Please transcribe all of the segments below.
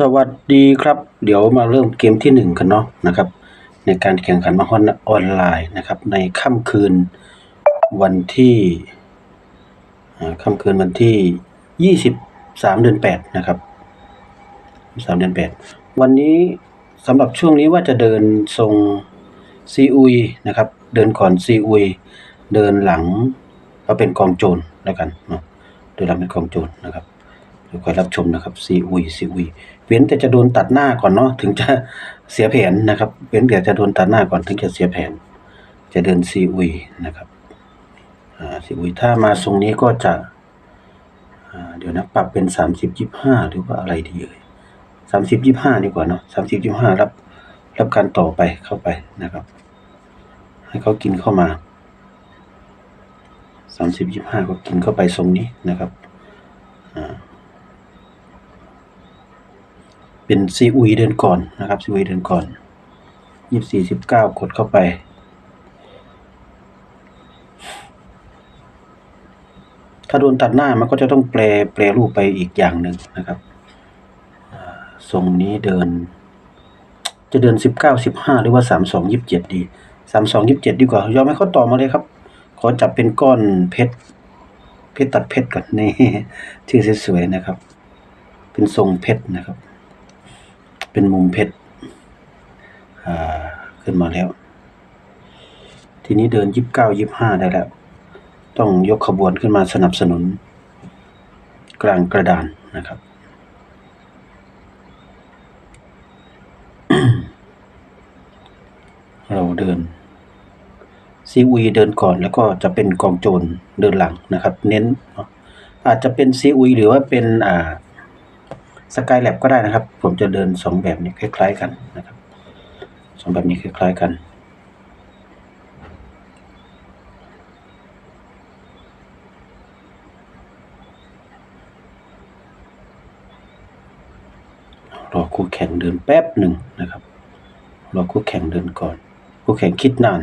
สวัสดีครับ เดี๋ยวมาเริ่มเกมที่หนึ่งกันเนาะนะครับ ในการแข่งขันมาฮอนออนไลน์นะครับ ในค่ำคืนวันที่อ่าค่ำคืนวันที่ยี่สิบสามเดือนแปดนะครับสามเดือนแปดวันนี้สำหรับช่วงนี้ว่าจะเดินทรงซีอุยนะครับ เดินก่อนซีอุย เดินหลังก็เป็นกองโจรแล้วกันเนาะเดินหลังเป็นกองโจรนะครับ ดี๋ยวคอยรับชมนะครับซีอุยซีอุยเว้นแต่จะโดนตัดหน้าก่อนเนาะถึงจะเสียแผนนะครับ เว้นแต่จะโดนตัดหน้าก่อนถึงจะเสียแผน จะเดินซีอุยนะครับซีอุยถ้ามาทรงนี้ก็จะเดี๋ยวนะปรับเป็นสามสิบยี่ห้าหรือว่าอะไรดีเอ่ยสามสิบยี่ห้าดีกว่าเนาะสามสิบยี่ห้ารับรับการต่อไปเข้าไปนะครับ ให้เขากินเข้ามาสามสิบยี่ห้าก็กินเข้าไปทรงนี้นะครับอ่า เป็นซีอุยเดินก่อนนะครับซีอุยเดินก่อนยี่สี่สิบเก้ากดเข้าไป ถ้าโดนตัดหน้ามันก็จะต้องแปลแปลรูปไปอีกอย่างหนึ่งนะครับทรงนี้เดิน จะเดินสิบเก้าสิบห้าหรือว่าสามสองยิบเจ็ดดีสามสองยิบเจ็ดดีกว่ายอมให้เขาต่อมาเลยครับ ขอจับเป็นก้อนเพชรเพชรตัดเพชรก่อนนี่ชื่อสวยๆนะครับ เป็นทรงเพชรนะครับ เป็นมุมเพชรขึ้นมาแล้ว ทีนี้เดินยิบเก้ายิบห้าได้แล้ว ต้องยกขบวนขึ้นมาสนับสนุน กลางกระดานนะครับเราเดินซีอุยเดินก่อนแล้วก็จะเป็นกองโจรเดินหลังนะครับ เน้น อาจจะเป็นซีอุยหรือว่าเป็นอ่า สกายแลบก็ได้นะครับ ผมจะเดินสองแบบนี้คล้าย ๆ กันนะครับสองแบบนี้คล้าย ๆ กัน รอคู่แข่งเดินแป๊บหนึ่งนะครับ รอคู่แข่งเดินก่อน คู่แข่งคิดนาน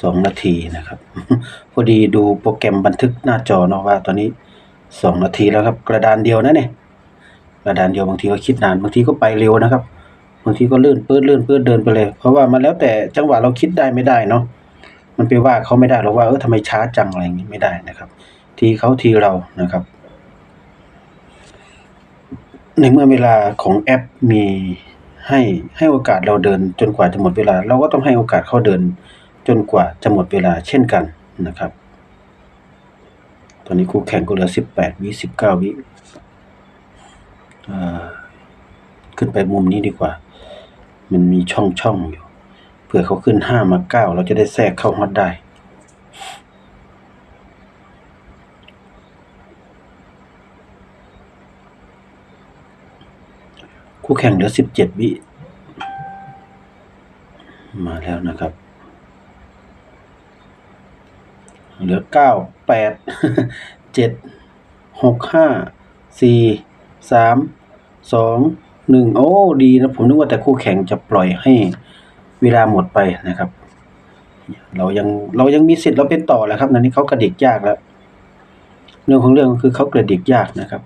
สองนาทีนะครับ พอดีดูโปรแกรมบันทึกหน้าจอเนาะว่าตอนนี้ สองนาทีแล้วครับ กระดานเดียวนะเนี่ยกระดานเดียวบางทีก็คิดนานบางทีก็ไปเร็วนะครับ บางทีก็เลื่อนปื้ดเลื่อนปื้ดเดินไปเลย เพราะว่ามันแล้วแต่จังหวะเราคิดได้ไม่ได้เนาะมันไปว่าเขาไม่ได้หรอกว่าเออทำไมช้าจังอะไรอย่างนี้ไม่ได้นะครับ ทีเขาทีเรานะครับ ในเมื่อเวลาของแอปมีให้ให้โอกาสเราเดินจนกว่าจะหมดเวลา เราก็ต้องให้โอกาสเขาเดินจนกว่าจะหมดเวลาเช่นกันนะครับ ตอนนี้คู่แข่งก็เหลือสิบแปดวิสิบเก้าวิขึ้นไปมุมนี้ดีกว่า มันมีช่องช่องอยู่ เผื่อเขาขึ้นห้ามาเก้าเราจะได้แทรกเข้าฮอตได้ คู่แข่งเหลือสิบเจ็ดวิ มาแล้วนะครับ เหลือเก้าแปดเจ็ดหกห้าสี่สามสองหนึ่งโอ้ดีนะผมนึกว่าแต่คู่แข่งจะปล่อยให้เวลาหมดไปนะครับ เรายังเรายังมีสิทธิ์เราเป็นต่อแหละครับนันนี้เขากระดิกยากแล้ว เรื่องของเรื่องก็คือเขากระดิกยากนะครับ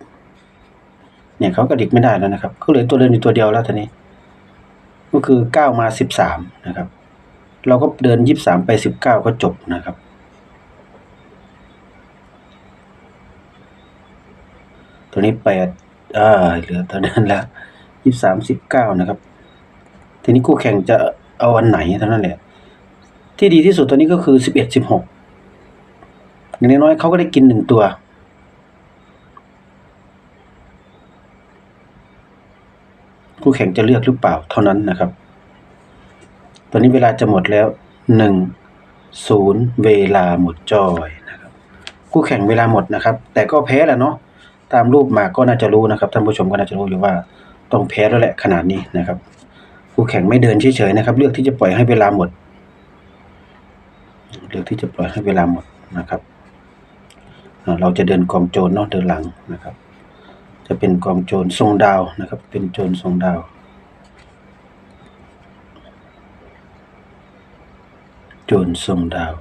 เนี่ยเขากระดิกไม่ได้แล้วนะครับเขาเหลือตัวเดินอยู่ตัวเดียวแล้วตอนนี้ ก็คือเก้ามาสิบสามนะครับ เราก็เดินยี่สิบสามไปสิบเก้าก็จบนะครับ ตัวนี้แปดอ่าเหลือตัวนั้นแล้วยี่สามสิบเก้านะครับ ทีนี้คู่แข่งจะเอาอันไหนเท่านั้นแหละ ที่ดีที่สุดตัวนี้ก็คือสิบเอ็ดสิบหกอย่างน้อยเขาก็ได้กินหนึ่งตัว คู่แข่งจะเลือกหรือเปล่าเท่านั้นนะครับ ตอนนี้เวลาจะหมดแล้วหนึ่งศูนย์เวลาหมดจอยนะครับ คู่แข่งเวลาหมดนะครับ แต่ก็แพ้แหละเนาะ ตามรูปมาก็น่าจะรู้นะครับท่านผู้ชมก็น่าจะรู้อยู่ว่าต้องแพ้แล้วแหละขนาดนี้นะครับคู่แข่งไม่เดินเฉยๆนะครับ เลือกที่จะปล่อยให้เวลาหมด เลือกที่จะปล่อยให้เวลาหมดนะครับ เราจะเดินกองโจรเนาะเดินหลังนะครับ จะเป็นกองโจรทรงดาวนะครับ เป็นโจรทรงดาวโจรทรงดาว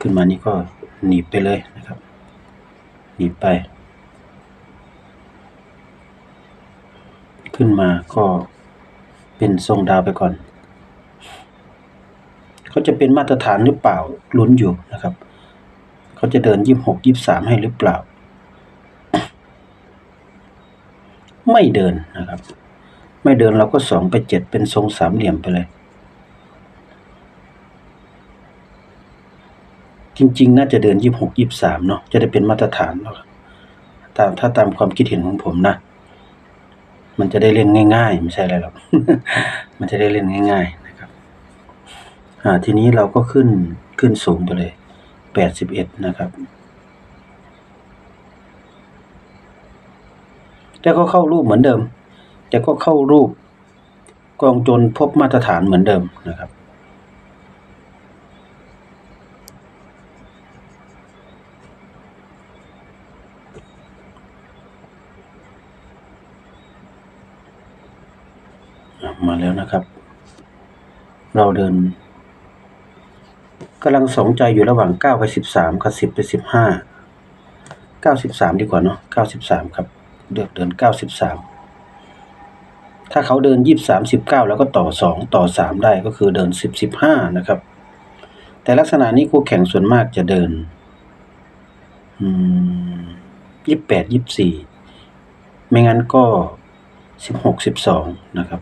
ขึ้นมานี่ก็หนีบไปเลยนะครับ นี้ไป ขึ้นมาก็เป็นทรงดาวไปก่อน เขาจะเป็นมาตรฐานหรือเปล่าลุ้นอยู่นะครับ เขาจะเดินยี่สิบหกยี่บสามให้หรือเปล่า ไม่เดินนะครับ ไม่เดินเราก็สองไปเจ็ดเป็นทรงสามเหลี่ยมไปเลย จริง ๆ น่าจะเดินยี่หกยี่สามเนาะจะได้เป็นมาตรฐานเนาะตามถ้าตามความคิดเห็นของผมนะ มันจะได้เล่นง่าย ๆ ไม่ใช่อะไรหรอก มันจะได้เล่นง่าย ๆนะครับ อ่าทีนี้เราก็ขึ้นขึ้นสูงไปเลยแปดสิบเอ็ดนะครับแต่ก็เข้ารูปเหมือนเดิม แต่ก็เข้ารูปกองจนพบมาตรฐานเหมือนเดิมนะครับ มาแล้วนะครับ เราเดินกำลังสองใจอยู่ระหว่างเก้าไปสิบสามกับสิบไปสิบห้าเก้าสิบสามดีกว่าเนาะเก้าสิบสามครับเลือกเดินเก้าสิบสามถ้าเขาเดินยี่สามสิบเก้าแล้วก็ต่อสองต่อสามได้ก็คือเดินสิบสิบห้านะครับ แต่ลักษณะนี้คู่แข่งส่วนมากจะเดินยี่สิบแปดยี่สิบสี่ไม่งั้นก็สิบหกสิบสองนะครับ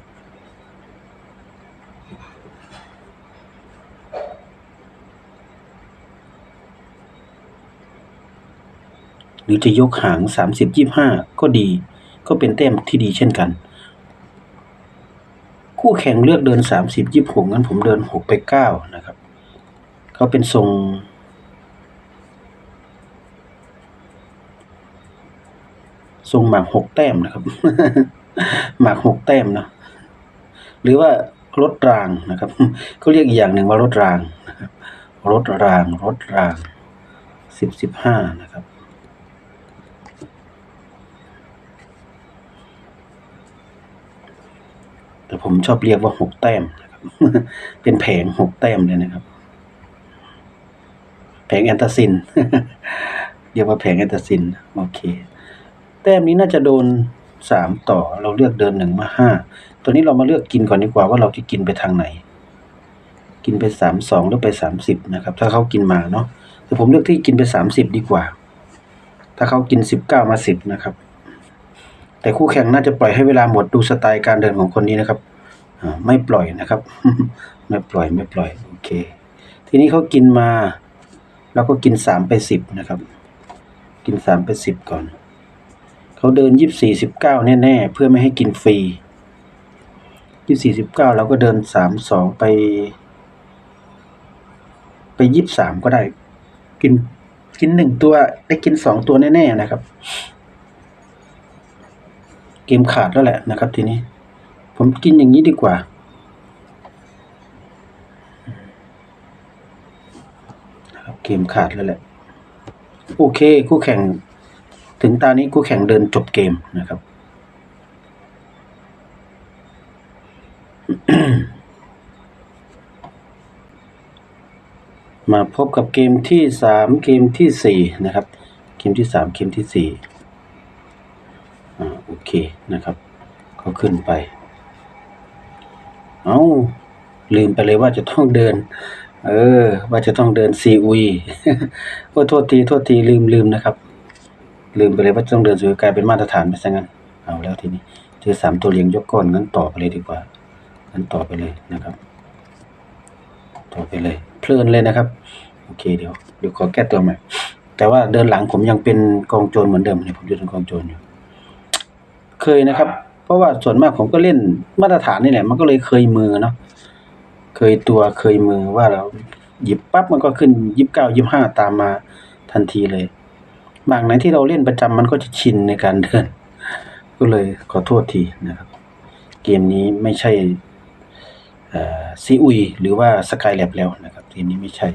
หรือจะยกหางสามสิบยี่ห้าก็ดี ก็เป็นแต้มที่ดีเช่นกัน คู่แข่งเลือกเดินสามสิบยี่หกงั้นผมเดินหกไปเก้านะครับเขาเป็นทรงทรงหมากหกแต้มนะครับ หมากหกแต้มเนาะหรือว่ารถรางนะครับเขาเรียกอีกอย่างหนึ่งว่ารถรางนะครับรถรางรถรางสิบสิบห้านะครับ แต่ผมชอบเรียกว่าหกแต้มนะครับเป็นแผงหกแต้มเลยนะครับ แผงแอนตาซิน เรียกว่าแผงแอนตาซินโอเค แต้มนี้น่าจะโดนสามต่อเราเลือกเดินหนึ่งมาห้าตัวนี้เรามาเลือกกินก่อนดีกว่าว่าเราจะกินไปทางไหน กินไปสามสองหรือไปสามสิบนะครับ ถ้าเขากินมาเนาะแต่ผมเลือกที่กินไปสามสิบดีกว่า ถ้าเขากินสิบเก้ามาสิบนะครับ แต่คู่แข่งน่าจะปล่อยให้เวลาหมดดูสไตล์การเดินของคนนี้นะครับไม่ปล่อยนะครับ ไม่ปล่อยไม่ปล่อยโอเค ทีนี้เขากินมาเราก็กินสามไปสิบนะครับ กินสามไปสิบก่อนเขาเดินยี่สี่สิบเก้าแน่ๆเพื่อไม่ให้กินฟรียี่สี่สิบเก้าเราก็เดินสามสองไป ไปยี่สามก็ได้ กินกินหนึ่งตัวได้กินสองตัวแน่ๆนะครับ เกมขาดแล้วแหละนะครับ ทีนี้ ผมกินอย่างนี้ดีกว่าครับเกมขาดแล้วแหละ โอเค คู่แข่ง ถึงตานี้คู่แข่งเดินจบเกมนะครับมาพบกับเกมที่สามเกมที่สี่นะครับ เกมที่สามเกมที่สี่ เคนะครับก็ขึ้นไป เอาลืมไปเลยว่าจะต้องเดิน เออ ว่าจะต้องเดินซีอุยโอ้โทษทีโทษทีลืมลืมนะครับ ลืมไปเลยว่าต้องเดินสู่กลายเป็นมาตรฐานไปซะงั้น เอาแล้วทีนี้เจอสามตัวเรียงยกก้อนงั้นต่อไปเลยดีกว่างั้นต่อไปเลยนะครับต่อไปเลย เพลินเลยนะครับ โอเคเดี๋ยวเดี๋ยวขอแก้ตัวใหม่แต่ว่าเดินหลังผมยังเป็นกองโจรเหมือนเดิมเนี่ยผมจะเป็นกองโจรอยู่ เคยนะครับ เพราะว่าส่วนมากผมก็เล่นมาตรฐานนี่แหละ มันก็เลยเคยมือเนาะเคยตัวเคยมือว่าเราหยิบปั๊บมันก็ขึ้นยิบเก้ายิบห้าตามมาทันทีเลยบางไหนที่เราเล่นประจำมันก็จะชินในการเดิน ก็เลยขอโทษทีนะครับ เกมนี้ไม่ใช่ซีอุยหรือว่าสกายแลบแล้วนะครับเกมนี้ไม่ใช่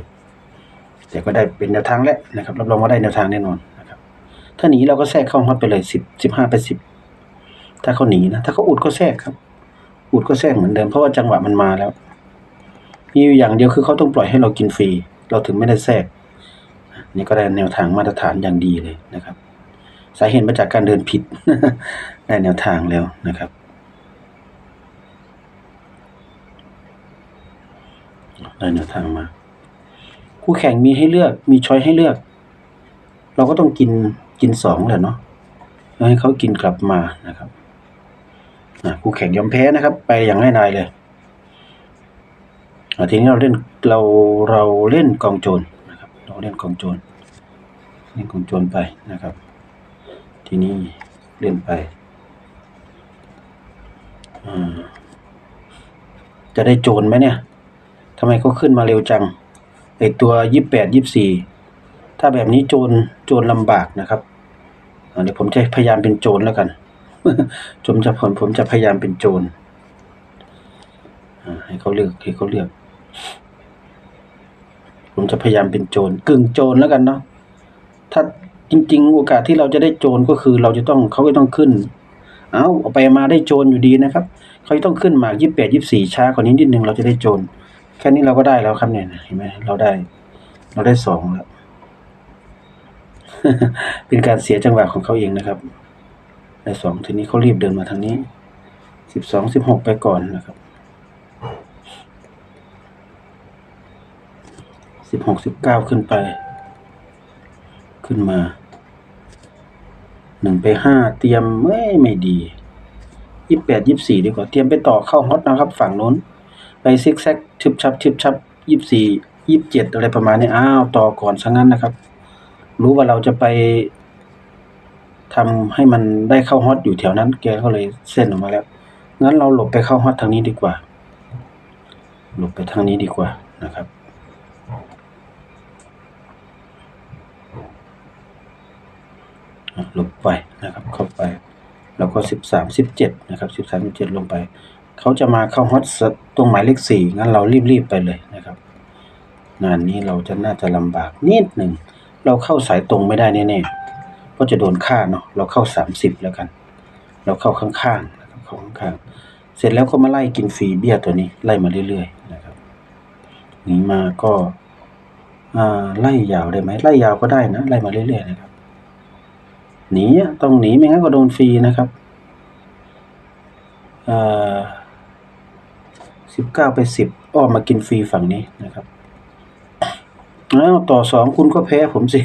แต่ก็ได้เป็นแนวทางแล้วนะครับรับรองว่าได้แนวทางแน่นอนนะครับ ถ้าหนีเราก็แทรกเข้าฮอตไปเลยสิบสิบห้าไปสิบ ถ้าเขาหนีนะ ถ้าเขาอุดก็แทรกครับ อุดก็แทรกเหมือนเดิมเพราะว่าจังหวะมันมาแล้ว มีอยู่อย่างเดียวคือเขาต้องปล่อยให้เรากินฟรี เราถึงไม่ได้แทรก นี่ก็ได้แนวทางมาตรฐานอย่างดีเลยนะครับ สาเหตุมาจากการเดินผิด ได้แนวทางแล้วนะครับ ได้แนวทางมา คู่แข่งมีให้เลือก มีช้อยให้เลือก เราก็ต้องกินกินสองแหละเนาะให้เขากินกลับมานะครับ คู่แข่งยอมแพ้นะครับ ไปอย่างง่ายดายเลยทีนี้เราเล่นเราเราเล่นกองโจรนะครับ เราเล่นกองโจรเล่นกองโจรไปนะครับ ทีนี้เล่นไปจะได้โจรไหมเนี่ยทำไมเขาขึ้นมาเร็วจังไอตัวยี่แปดยี่สี่ถ้าแบบนี้โจรโจรลำบากนะครับอันนี้ผมจะพยายามเป็นโจรแล้วกัน ผมจะผมผมจะพยายามเป็นโจรให้เขาเลือกให้เขาเลือก ผมจะพยายามเป็นโจรกึ่งโจรแล้วกันเนาะถ้าจริง ๆ โอกาสที่เราจะได้โจรก็คือ เราจะต้องเขาก็ต้องขึ้น เอาเอาไปมาได้โจรอยู่ดีนะครับเขาจะต้องขึ้นมายี่สิบแปดยี่สิบสี่ช้ากว่านี้นิดนึงเราจะได้โจรแค่นี้เราก็ได้แล้วครับเนี่ยเห็นไหมเราได้ เราได้สองแล้วเป็นการเสียจังหวะของเขาเองนะครับ ได้สองทีนี้เขารีบเดินมาทางนี้สิบสองสิบหกไปก่อนนะครับสิบหกสิบเก้าขึ้นไป ขึ้นมาหนึ่งไปห้าเตรียมไม่ไม่ดียี่แปดยี่สี่ดีกว่าเตรียมไปต่อเข้าฮอตนะครับฝั่งโน้น ไปซิกแซกชึบชับชึบชับยี่สี่ยี่เจ็ดอะไรประมาณนี้อ้าวต่อก่อนซะงั้นนะครับ รู้ว่าเราจะไป ทำให้มันได้เข้าฮอตอยู่แถวนั้น แกก็เลยเส้นออกมาแล้ว งั้นเราหลบไปเข้าฮอตทางนี้ดีกว่า หลบไปทางนี้ดีกว่านะครับ หลบไปนะครับ เข้าไป แล้วก็สิบสามสิบเจ็ดนะครับสิบสามสิบเจ็ดลงไป เขาจะมาเข้าฮอตสตรงหมายเลขสี่งั้นเรารีบๆไปเลยนะครับ งานนี้เราจะน่าจะลำบากนิดหนึ่ง เราเข้าสายตรงไม่ได้แน่ๆ เพราะจะโดนฆ่าเนาะเราเข้าสามสิบแล้วกัน เราเข้าข้างๆนะครับเข้าข้างๆเสร็จแล้วก็มาไล่กินฟรีเบี้ยตัวนี้ไล่มาเรื่อยๆนะครับหนีมาก็าไล่ยาวได้ไหมไล่ยาวก็ได้นะไล่มาเรื่อยๆนะครับหนีต้องหนีไม่งั้นก็โดนฟรีนะครับสิบเก้าไปสิบอ้อมมากินฟรีฝั่งนี้นะครับอ้วต่อสองคุณก็แพ้ผมสิ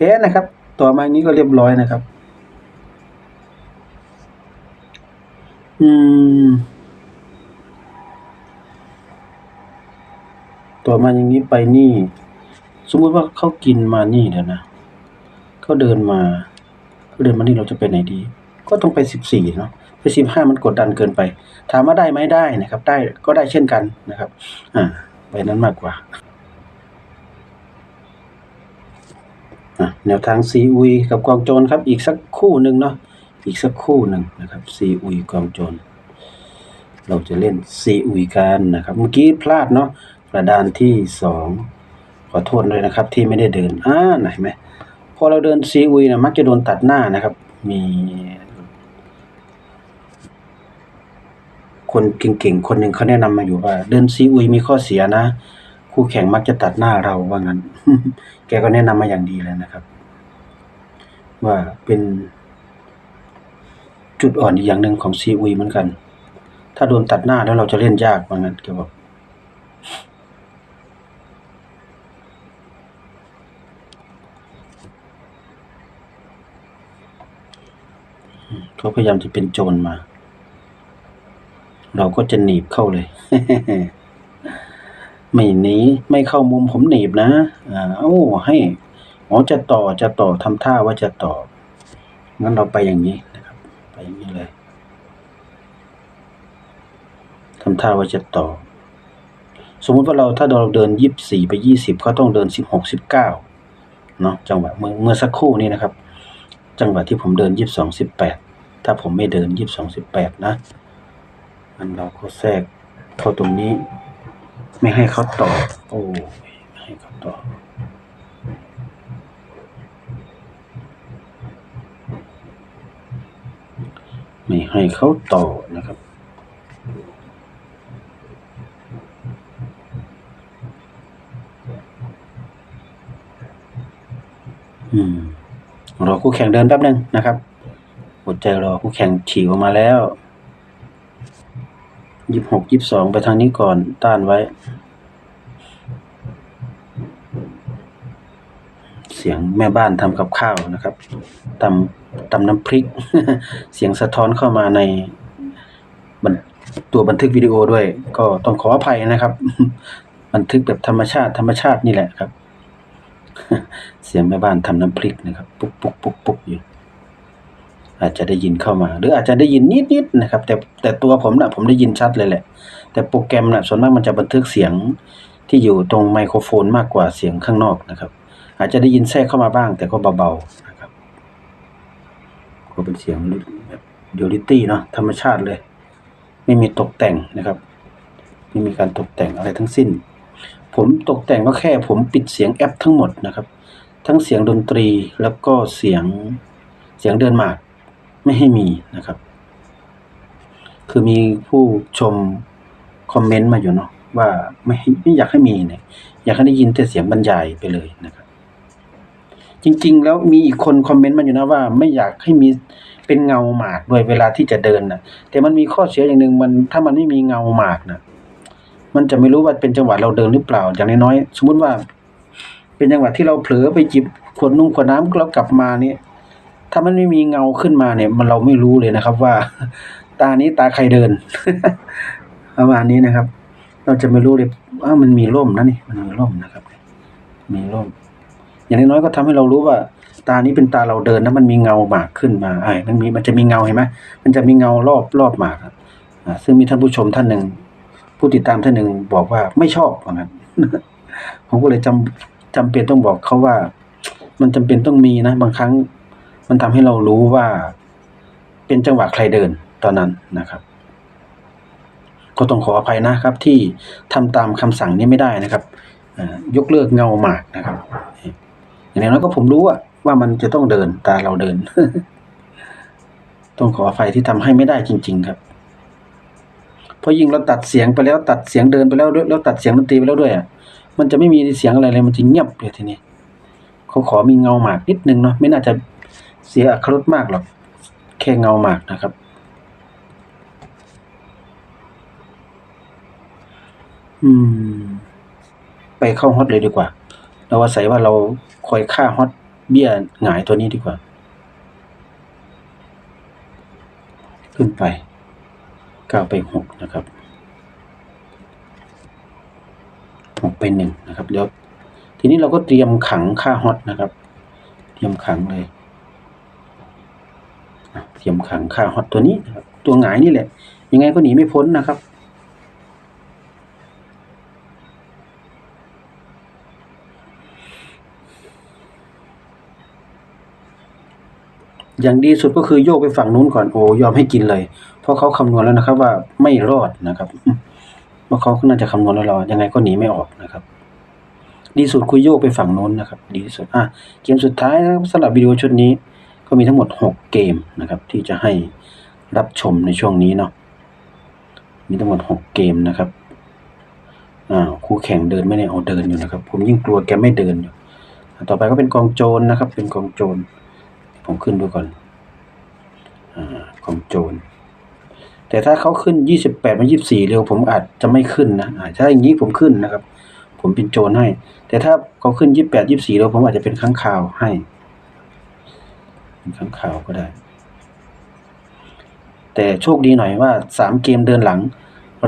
แพ้นะครับ ต่อมาอย่างนี้ก็เรียบร้อยนะครับ อืม ต่อมาอย่างนี้ไปนี่ สมมุติว่าเขากินมานี่เดี๋ยวนะเขาเดินมาเขาเดินมานี่เราจะไปไหนดี ก็ต้องไปสิบสี่เนาะไปสิบห้ามันกดดันเกินไป ถามว่าได้ไหมได้นะครับ ได้ก็ได้เช่นกันนะครับ อ่าไปนั้นมากกว่าอะ แนวทางซีอุยกับกองโจรครับ อีกสักคู่หนึ่งเนาะอีกสักคู่หนึ่งนะครับซีอุยกองโจร เราจะเล่นซีอุยกันนะครับ เมื่อกี้พลาดเนาะกระดานที่สองขอโทษเลยนะครับ ที่ไม่ได้เดินอ่าไหนไหมพอเราเดินซีอุยนะมักจะโดนตัดหน้านะครับ มีคนเก่งๆ คนหนึ่งเขาแนะนำมาอยู่ว่า เดินซีอุยมีข้อเสียนะ คู่แข่งมักจะตัดหน้าเราว่างั้น แกก็แนะนำมาอย่างดีเลยนะครับ ว่าเป็นจุดอ่อนอีกอย่างหนึ่งของซีอุยเหมือนกัน ถ้าโดนตัดหน้าแล้วเราจะเล่นยากว่างั้นแกบอกเขาพยายามจะเป็นโจรมา เราก็จะหนีบเข้าเลย ไม่หนีไม่เข้ามุมผมหนีบนะอ่าเอ้ให้อ๋อจะต่อจะต่อทำท่าว่าจะต่องั้นเราไปอย่างนี้นะครับ ไปอย่างนี้เลยทำท่าว่าจะต่อ สมมุติว่าเราถ้าเราเดินยี่สิบสี่ไปยี่สิบเขาต้องเดินสิบหกสิบเก้าเนาะจังหวะเมื่อเมื่อสักครู่นี้นะครับ จังหวะที่ผมเดินยี่สิบสองสิบแปดถ้าผมไม่เดินยี่สิบสองสิบแปดนะงั้นเราก็แทรกเข้าตรงนี้ ไม่ให้เขาต่อโอ้ยไม่ให้เขาต่อไม่ให้เขาต่อนะครับ อืมรอคู่แข่งเดินแป๊บนึงนะครับอดใจรอคู่แข่งฉีกออกมาแล้ว ยี่สิบหกยี่สิบสองไปทางนี้ก่อนต้านไว้ เสียงแม่บ้านทำกับข้าวนะครับตำตำน้ำพริก เสียงสะท้อนเข้ามาในบันตัวบันทึกวิดีโอด้วย ก็ต้องขออภัยนะครับ บันทึกแบบธรรมชาติธรรมชาตินี่แหละครับ เสียงแม่บ้านทำน้ำพริกนะครับ ปุ๊กปุ๊กปุ๊กปุ๊กอยู่ อาจจะได้ยินเข้ามา หรืออาจจะได้ยินนิดๆนะครับ แต่แต่ตัวผมนะผมได้ยินชัดเลยแหละ แต่โปรแกรมนะส่วนมากมันจะบันทึกเสียงที่อยู่ตรงไมโครโฟนมากกว่าเสียงข้างนอกนะครับ อาจจะได้ยินแทรกเข้ามาบ้าง แต่ก็เบาๆนะครับก็เป็นเสียงแบบเดียลิตี้เนาะธรรมชาติเลย ไม่มีตกแต่งนะครับ ไม่มีการตกแต่งอะไรทั้งสิ้น ผมตกแต่งก็แค่ผมปิดเสียงแอปทั้งหมดนะครับ ทั้งเสียงดนตรีแล้วก็เสียงเสียงเดินหมาก ไม่ให้มีนะครับ คือมีผู้ชมคอมเมนต์มาอยู่เนาะว่าไม่ไม่อยากให้มีเนี่ย อยากให้ได้ยินแต่เสียงบรรยายไปเลยนะครับ จริง ๆ แล้วมีอีกคนคอมเมนต์มาอยู่นะว่า ไม่อยากให้มีเป็นเงาหมากด้วยเวลาที่จะเดินนะแต่มันมีข้อเสียอย่างหนึ่งมันถ้ามันไม่มีเงาหมากนะมันจะไม่รู้ว่าเป็นจังหวะเราเดินหรือเปล่า อย่างน้อยๆสมมุติว่า เป็นจังหวะที่เราเผลอไปจิบขวดนุ่งขวดน้ำแล้วกลับมาเนี่ย ถ้ามันไม่มีเงาขึ้นมาเนี่ย มันเราไม่รู้เลยนะครับว่า ตานี้ตาใครเดินประมาณนี้นะครับ เราจะไม่รู้เลยว่ามันมีร่มนะนี่มันมีร่มนะครับ มีร่ม อย่างน้อยก็ทำให้เรารู้ว่า ตานี้เป็นตาเราเดินนะมันมีเงาหมากขึ้นมาไอ้มันมีมันจะมีเงาเห็นไหมมันจะมีเงารอบรอบหมากอ่าซึ่งมีท่านผู้ชมท่านหนึ่งผู้ติดตามท่านหนึ่งบอกว่าไม่ชอบว่างั้นผมก็เลยจำจำเป็นต้องบอกเขาว่า มันจำเป็นต้องมีนะ บางครั้ง มันทำให้เรารู้ว่าเป็นจังหวะใครเดินตอนนั้นนะครับ ก็ต้องขออภัยนะครับที่ทำตามคำสั่งนี้ไม่ได้นะครับยกเลิกเงาหมากนะครับ อย่างน้อยก็ผมรู้ว่าว่ามันจะต้องเดินตาเราเดิน ต้องขออภัยที่ทำให้ไม่ได้จริง ๆ ครับเพราะยิ่งเราตัดเสียงไปแล้วตัดเสียงเดินไปแล้วด้วยแล้วตัดเสียงดนตรีไปแล้วด้วยอะมันจะไม่มีเสียงอะไรเลยมันจะเงียบเลยทีนี้เขาขอมีเงาหมากนิดนึงเนาะไม่น่าจะ เสียอรรถรมากหรอกแค่เงาหมากนะครับ อืม ไปเข้าฮอตเลยดีกว่า เราอาศัยว่าเราคอยค่าฮอตเบี้ยหงายตัวนี้ดีกว่า ขึ้นไปก้าวไปหกนะครับหกไปหนึ่งนะครับเดี๋ยวทีนี้เราก็เตรียมขังค่าฮอตนะครับ เตรียมขังเลย เตรียมขังค่าฮอตตัวนี้นะครับตัวหงายนี่แหละ ยังไงก็หนีไม่พ้นนะครับอย่างดีสุดก็คือโยกไปฝั่งนู้นก่อนโอ้ยอมให้กินเลย เพราะเขาคำนวณแล้วนะครับ ว่าไม่รอดนะครับเพราะเขาน่าจะคำนวณแล้วเรายังไงก็หนีไม่ออกนะครับ ดีสุดคือโยกไปฝั่งนู้นนะครับ ดีที่สุดอะเกมสุดท้ายนะครับสำหรับวิดีโอชุดนี้ ก็มีทั้งหมดหกเกมนะครับที่จะให้รับชมในช่วงนี้เนาะมีทั้งหมดหกเกมนะครับอ่าคู่แข่งเดินไม่ได้เอาเดินอยู่นะครับ ผมยิ่งกลัวแกไม่เดินอยู่ต่อไปก็เป็นกองโจรนะครับ เป็นกองโจรผมขึ้นดูก่อนอ่ากองโจรแต่ถ้าเขาขึ้นยี่สิบแปดมายี่สี่เร็วผมอาจจะไม่ขึ้นนะถ้าอย่างนี้ผมขึ้นนะครับ ผมเป็นโจรให้ แต่ถ้าเขาขึ้นยี่แปดยี่สี่เร็วผมอาจจะเป็นข้างข่าวให้ เป็นข้างข่าวก็ได้ แต่โชคดีหน่อยว่าสามเกมเดินหลัง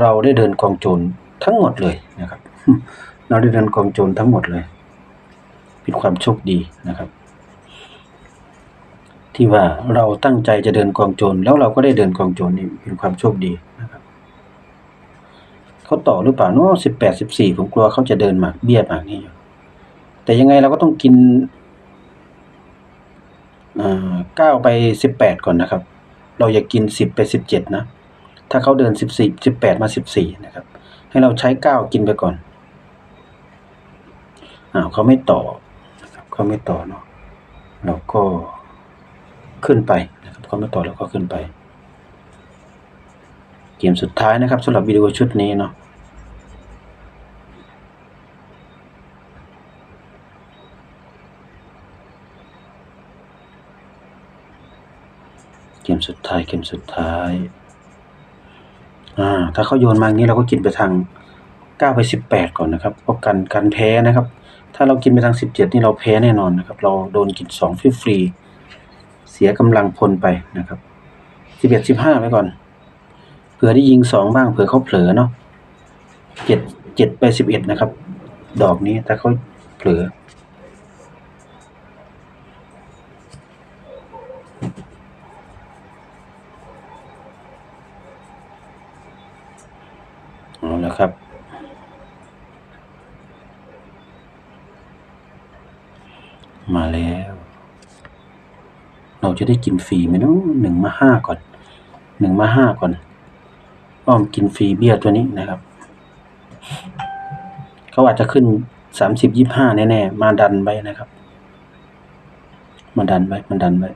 เราได้เดินกองโจรทั้งหมดเลยนะครับ เราได้เดินกองโจรทั้งหมดเลยเป็นความโชคดีนะครับ ที่ว่าเราตั้งใจจะเดินกองโจรแล้วเราก็ได้เดินกองโจรนี่เป็นความโชคดีนะครับเขาต่อหรือเปล่าเนาะสิบแปดสิบสี่ผมกลัวเขาจะเดินหมากเบี้ยหมากนี่อยู่แต่ยังไงเราก็ต้องกิน เก้าไปสิบแปดก่อนนะครับ เราอย่ากินสิบไปสิบเจ็ดนะ ถ้าเขาเดินสิบสี่สิบแปดมาสิบสี่นะครับ ให้เราใช้เก้ากินไปก่อนอ้าวเขาไม่ต่อเขาไม่ต่อเนาะเราก็ขึ้นไปนะครับเขาไม่ต่อแล้วก็ขึ้นไป เกมสุดท้ายนะครับสำหรับวิดีโอชุดนี้เนาะ เกมสุดท้ายเกมสุดท้ายอ่าถ้าเขาโยนมาอย่างนี้เราก็กินไปทางเก้าไปสิบแปดก่อนนะครับเพราะกันกันแพ้นะครับ ถ้าเรากินไปทางสิบเจ็ดนี่เราแพ้แน่นอนนะครับ เราโดนกินสองฟรีฟรีๆเสียกำลังพลไปนะครับสิบเอ็ดสิบห้าไปก่อนเผื่อได้ยิงสองบ้างเผื่อเขาเผลอเนาะเจ็ดเจ็ดไปสิบเอ็ดนะครับ ดอกนี้ถ้าเขาเผลอ เอาละครับ มาแล้ว เราจะได้กินฟรีไหมเนาะหนึ่งมาห้าก่อนหนึ่งมาห้าก่อนอ้อมกินฟรีเบี้ยตัวนี้นะครับ เขาอาจจะขึ้นสามสิบยี่ห้าแน่ๆมาดันไว้นะครับ มาดันไว้มาดันไว้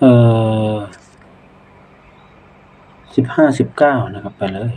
เออสิบ ห้าสิบเก้านะครับ ไปเลย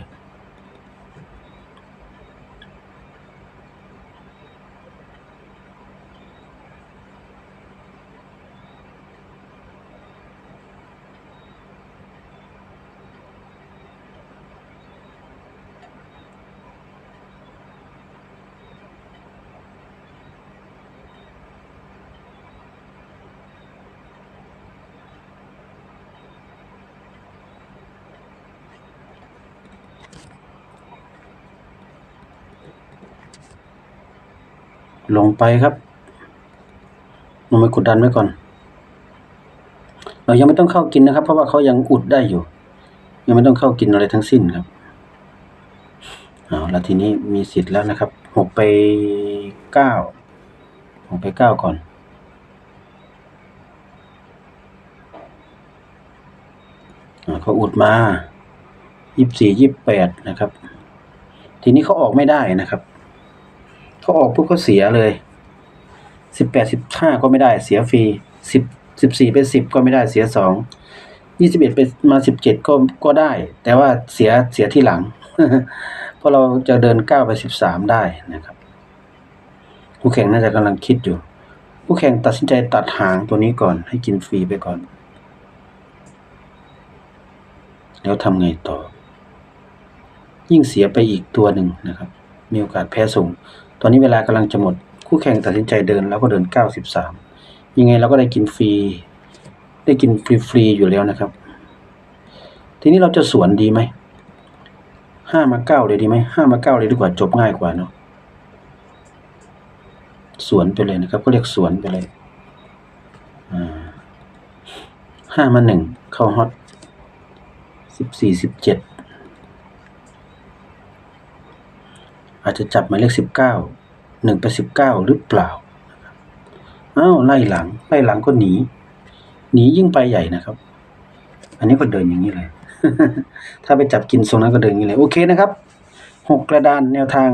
ลงไปครับลงไปกดดันไว้ก่อน เรายังไม่ต้องเข้ากินนะครับ เพราะว่าเขายังอุดได้อยู่ ยังไม่ต้องเข้ากินอะไรทั้งสิ้นครับเอาแล้วทีนี้มีสิทธิ์แล้วนะครับหกไปเก้าหกไปเก้าก่อนเขาอุดมายี่สิบสี่ยี่สิบแปดนะครับ ทีนี้เขาออกไม่ได้นะครับ เขาออกปุ๊บเขาเสียเลยสิบแปดสิบห้าก็ไม่ได้เสียฟรีสิบสิบสี่ไปสิบก็ไม่ได้เสียสองยี่สิบเอ็ดไปมาสิบเจ็ดก็ก็ได้ แต่ว่าเสียเสียที่หลัง เพราะเราจะเดินเก้าไปสิบสามได้นะครับผู้แข่งน่าจะกำลังคิดอยู่ผู้แข่งตัดสินใจตัดหางตัวนี้ก่อน ให้กินฟรีไปก่อน แล้วทำไงต่อ ยิ่งเสียไปอีกตัวหนึ่งนะครับ มีโอกาสแพ้สูง ตอนนี้เวลากำลังจะหมด คู่แข่งตัดสินใจเดินแล้วก็เดิน 93 ยังไงเราก็ได้กินฟรี ได้กินฟรีๆอยู่แล้วนะครับ ทีนี้เราจะสวนดีไหมห้ามาเก้าเลยดีไหมห้ามาเก้าเลยดีกว่าจบง่ายกว่าเนาะสวนไปเลยนะครับ ก็เรียกสวนไปเลยห้ามาหนึ่งเข้าฮอตสิบสี่สิบเจ็ด อาจจะจับหมายเลขสิบเก้าหนึ่งไปสิบเก้าหรือเปล่าอ้าวไล่หลังไล่หลังก็หนี หนียิ่งไปใหญ่นะครับ อันนี้ก็เดินอย่างนี้เลย ถ้าไปจับกินทรงนั้นก็เดินอย่างนี้เลย โอเคนะครับหกกระดานแนวทาง